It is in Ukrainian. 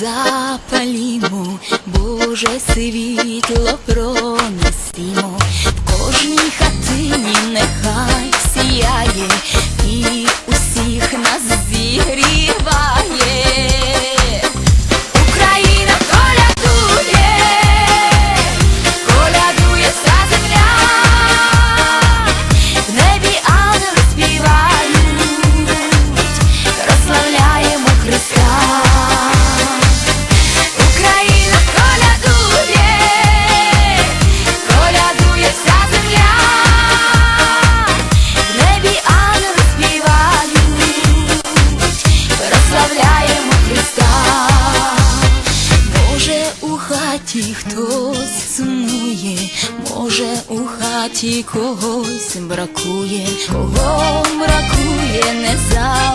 запалімо, Боже світло пронесімо. Хаті хтось сумує, може у хаті когось бракує, кого бракує, не забудь.